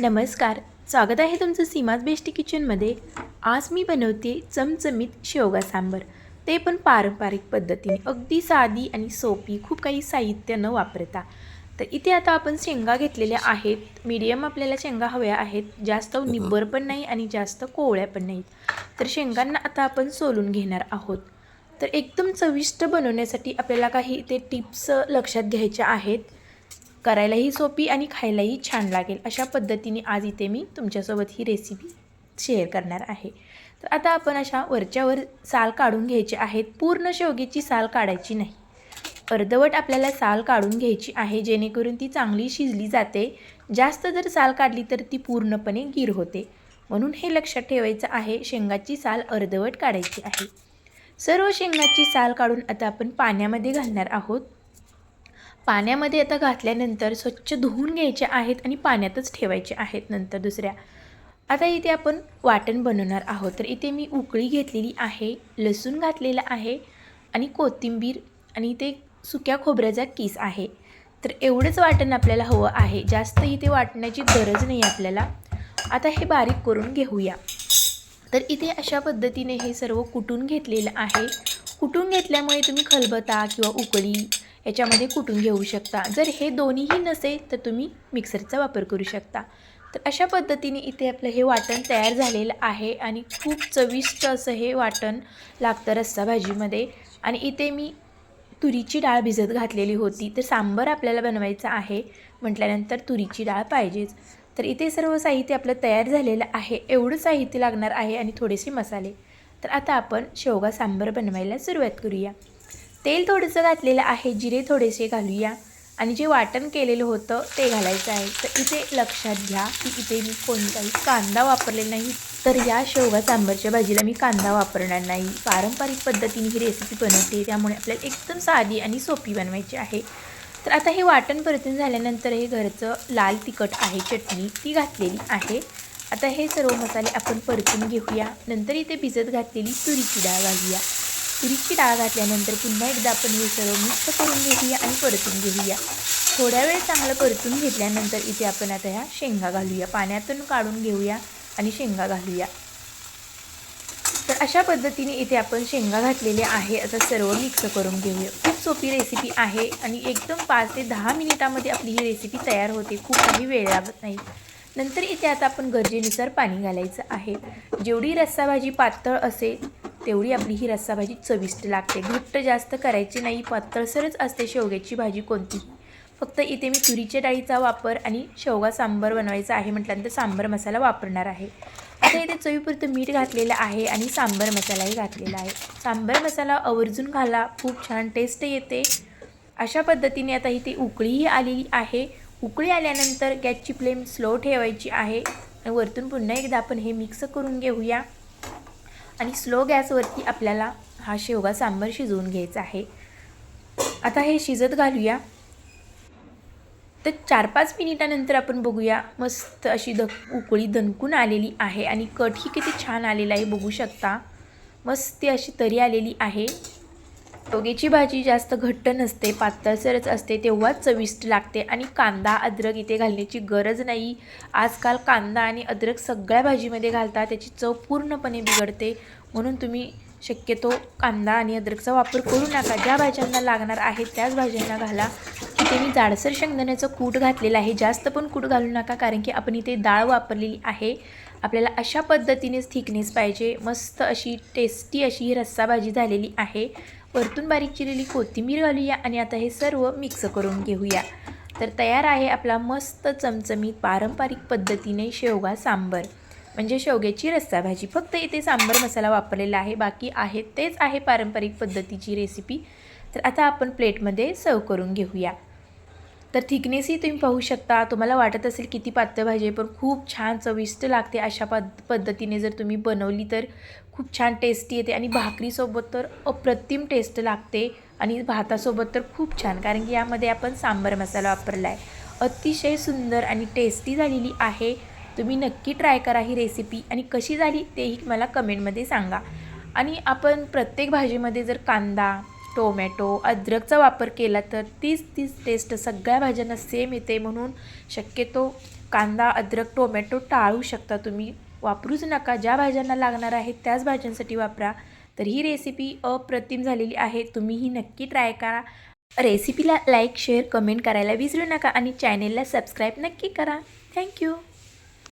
नमस्कार स्वागत आहे तुमचं सीमाज बेस्टी किचनमध्ये. आज मी बनवते चमचमीत शेवगा सांबर. ते पण पारंपरिक पद्धतीने अगदी साधी आणि सोपी खूप काही साहित्य न वापरता. तर इथे आता आपण शेंगा घेतलेल्या आहेत. मीडियम आपल्याला शेंगा हव्या आहेत. जास्त निब्बर पण नाही आणि जास्त कोवळ्या पण नाहीत. तर शेंगांना आता आपण सोलून घेणार आहोत. तर एकदम चविष्ट बनवण्यासाठी आपल्याला काही ते टिप्स लक्षात घ्यायच्या आहेत. करायलाही सोपी आणि खायलाही छान लागेल. अशा पद्धतीने आज इथे मी तुमच्यासोबत ही रेसिपी शेअर करणार आहे. तर आता आपण अशा वरच्यावर साल काढून घ्यायचे आहेत. पूर्ण शेवग्याची साल काढायची नाही. अर्धवट आपल्याला साल काढून घ्यायची आहे. जेणेकरून ती चांगली शिजली जाते. जास्त जर साल काढली तर ती पूर्णपणे गिर होते. म्हणून हे लक्षात ठेवायचं आहे शेंगाची साल अर्धवट काढायची आहे. सर्व शेंगाची साल काढून आता आपण पाण्यामध्ये घालणार आहोत. पाण्यामध्ये आता घातल्यानंतर स्वच्छ धुवून घ्यायचे आहेत आणि पाण्यातच ठेवायचे आहेत नंतर दुसऱ्या. आता इथे आपण वाटण बनवणार आहोत. तर इथे मी उकळी घेतलेली आहे लसूण घातलेला आहे आणि कोथिंबीर आणि इथे सुक्या खोबऱ्याचा किस आहे. तर एवढंच वाटण आपल्याला हवं आहे. जास्त इथे वाटण्याची गरज नाही आपल्याला. आता हे बारीक करून घेऊया. तर इथे अशा पद्धतीने हे सर्व कुटून घेतलेलं आहे. कुटून घेतल्यामुळे तुम्ही खलबता किंवा उकळी याच्यामध्ये कुटून घेऊ शकता. जर हे दोन्हीही नसेल तर तुम्ही मिक्सरचा वापर करू शकता. तर अशा पद्धतीने इथे आपलं हे वाटण तयार झालेलं आहे आणि खूप चविष्ट असं हे वाटण लागतं रस्सा भाजीमध्ये. आणि इथे मी तुरीची डाळ भिजत घातलेली होती. तर सांबर आपल्याला बनवायचं आहे. म्हटल्यानंतर तुरीची डाळ पाहिजेच. तर इथे सर्व साहित्य आपलं तयार झालेलं आहे. एवढं साहित्य लागणार आहे आणि थोडेसे मसाले. तर आता आपण शेवगा सांबर बनवायला सुरुवात करूया. तेल थोडंसं घातलेलं आहे जिरे थोडेसे घालूया. आणि जे वाटण केलेलं होतं ते घालायचं आहे. तर इथे लक्षात घ्या की इथे मी कोणताही कांदा वापरलेला नाही. तर या शेवगा सांबरच्या भाजीला मी कांदा वापरणार नाही. पारंपरिक पद्धतीने ही रेसिपी बनवते. त्यामुळे आपल्याला एकदम साधी आणि सोपी बनवायची आहे. तर आता हे वाटण परतून झाल्यानंतर हे घरचं लाल तिखट आहे चटणी ती घातलेली आहे. आता हे सर्व मसाले आपण परतून घेऊया. नंतर इथे भिजत घातलेली तुरीची डाळ घालूया. तुरीची डाळ घातल्यानंतर पुन्हा एकदा आपण हे सर्व मिक्स करून घेऊया आणि परतून घेऊया. थोड्या वेळ चांगलं परतून घेतल्यानंतर इथे आपण आता ह्या शेंगा घालूया. पाण्यातून काढून घेऊया आणि शेंगा घालूया. तर अशा पद्धतीने इथे आपण शेंगा घातलेले आहे. आता सर्व मिक्स करून घेऊया. खूप सोपी रेसिपी आहे आणि एकदम पाच ते दहा मिनिटामध्ये आपली ही रेसिपी तयार होते. खूप काही वेळ लागत नाही. नंतर इथे आता आपण गरजेनुसार पाणी घालायचं आहे. जेवढी रस्साभाजी पातळ असेल तेवढी आपली ही रस्साभाजी चविष्ट लागते. घट्ट जास्त करायची नाही पातळसरच असते शेवग्याची भाजी कोणतीही फक्त इथे मी तुरीच्या डाळीचा वापर आणि शेवगा सांबर बनवायचा आहे म्हटल्यानंतर सांबर मसाला वापरणार आहे. आता इथे चवीपुरतं मीठ घातलेलं आहे आणि सांबर मसालाही घातलेला आहे. सांबर मसाला आवर्जून घाला खूप छान टेस्ट येते. अशा पद्धतीने आता इथे उकळीही आलेली आहे. उकळी आल्यानंतर गॅसची फ्लेम स्लो ठेवायची आहे. आणि वरतून पुन्हा एकदा आपण हे मिक्स करून घेऊया. आणि स्लो गॅसवरती आपल्याला हा शेवगा सांबर शिजवून घ्यायचा आहे. आता हे शिजत घालूया. तर चार पाच मिनिटानंतर आपण बघूया मस्त अशी द उकळी दणकून आलेली आहे आणि कटही किती छान आलेला आहे बघू शकता. मस्त अशी तरी आलेली आहे. शेवग्याची भाजी जास्त घट्ट नसते पातळसरच असते तेव्हाच चविष्ट लागते आणि कांदा अद्रक इथे घालण्याची गरज नाही. आजकाल कांदा आणि अद्रक सगळ्या भाजीमध्ये घालता त्याची चव पूर्णपणे बिघडते. म्हणून तुम्ही शक्यतो कांदा आणि अद्रकचा वापर करू नका. ज्या भाज्यांना लागणार आहे त्याच भाज्यांना घाला. इथे मी जाडसर शेंगदाण्याचं कूट घातलेलं आहे. जास्त पण कूट घालू नका कारण की आपण इथे डाळ वापरलेली आहे. आपल्याला अशा पद्धतीनेच थिकनेस पाहिजे मस्त अशी टेस्टी अशी ही रस्सा भाजी झालेली आहे. वरतून बारीक चिरलेली कोथिंबीर घालूया आणि आता हे सर्व मिक्स करून घेऊया. तर तयार आहे आपला मस्त चमचमीत पारंपरिक पद्धतीने शेवगा सांबर. म्हणजे शेवग्याची रस्सा भाजी फक्त इथे सांबर मसाला वापरलेला आहे बाकी आहे तेच आहे पारंपरिक पद्धतीची रेसिपी तर आता आपण प्लेटमध्ये सर्व करून घेऊया. तर थिकनेसही तुम्ही पाहू शकता. तुम्हाला वाटत असेल किती पातळ भाजी आहे पण खूप छान चविष्ट लागते अशा पद पद्धतीने जर तुम्ही बनवली तर खूप छान टेस्टी येते आणि भाकरीसोबत तर अप्रतिम टेस्ट लागते आणि भातासोबत तर खूप छान कारण की यामध्ये आपण सांबर मसाला वापरला आहे अतिशय सुंदर आणि टेस्टी झालेली आहे. तुम्ही नक्की ट्राय करा ही रेसिपी आणि कशी झाली तेही मला कमेंटमध्ये सांगा. आणि आपण प्रत्येक भाजीमध्ये जर कांदा टोमॅटो अद्रकचा वापर केला तर तीच तीच टेस्ट सगळ्या भाज्यांना सेम येते म्हणून शक्यतो कांदा अद्रक टोमॅटो टाळू शकता तुम्ही. वापरूच नका. ज्या भाज्यांना लागणार आहेत त्याच भाज्यांसाठी वापरा. तर ही रेसिपी अप्रतिम झालेली आहे. तुम्ही ही नक्की ट्राय करा. रेसिपीला लाईक शेअर कमेंट करायला विसरू नका आणि चॅनेलला सबस्क्राईब नक्की करा. थँक्यू